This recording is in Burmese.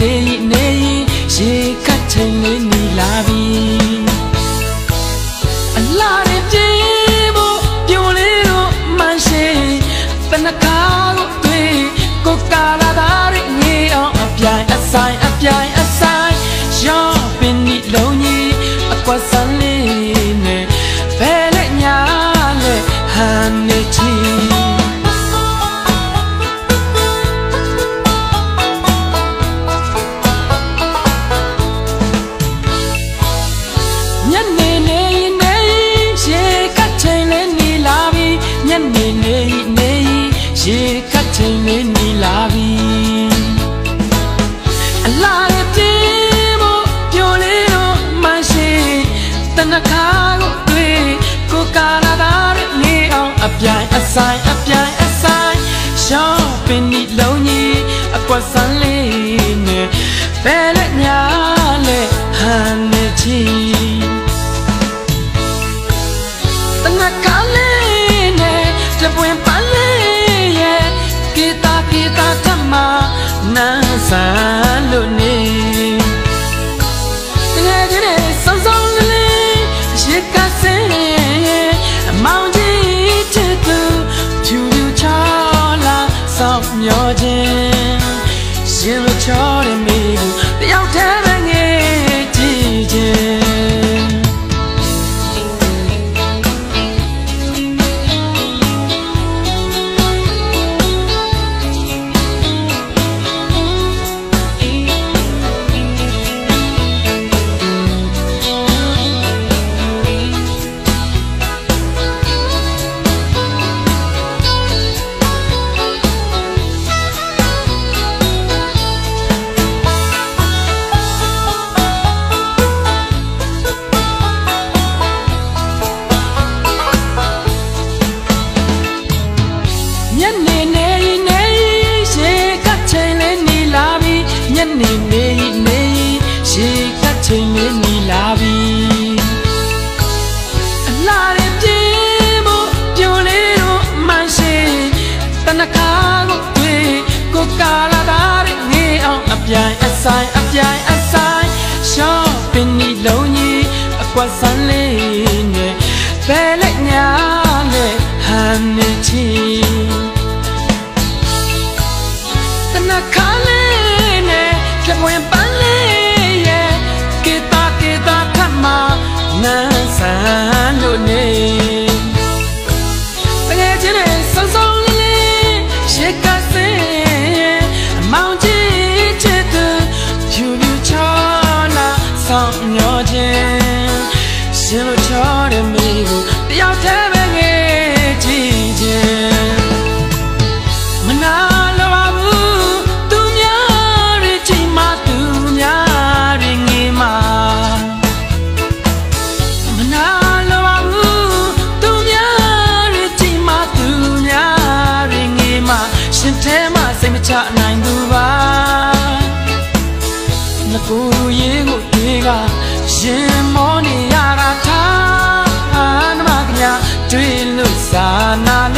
နေနေရေကတ်ချိန်လေးနီလာပြီအလားနဲ့ပြေဖို့ပြိုလေးတို့မှန်ရှိတနကားတို့တွေ့ကိုကာလာသာရိငေအောင်အပြိုင်အဆိုင်အပြိုင်အဆိုင်ရောပင်ဒီလုံးကြီးအကွက်စံလေး ချိန်လေးနီလာပြီအလားတနခါကိုတွေ့ကိုကာလာတာနေအောင်အပြိုင်အဆိုင်အပြိုင်အဆိုင်ရှောင်းပင်ဒီလုံးကြီးအကွက်စမ်းလေး ရှင်လိုချောတဲ့မိဘူးတယောက်တည်း နေနေနေရေကချိန်လေးနီလာပြီအလားရပြေမို့ပြိုလေးတို့မှန်ရှိတနခါကိုတွေ့ကိုကာလာတာငေးအောင်အပြိုင်အဆိုင်အပြိုင်အဆိုင်ရှော့ပင်နီလုံးကြီးအကွက်ဆန်းလေးနဲ့ဘယ်လက်ညာနဲ့ဟန်နေချီတနခါလေး နဲ့ပြပွင့်ပန်းလေးရဲ့ကေတာကေတာခတ်မှာနန်းဆန်းလို့နေ ငကိုရေးကိုရေးကရင်မောနေရတာထားနမကညာတွေ့လို့စာနာလဲပါ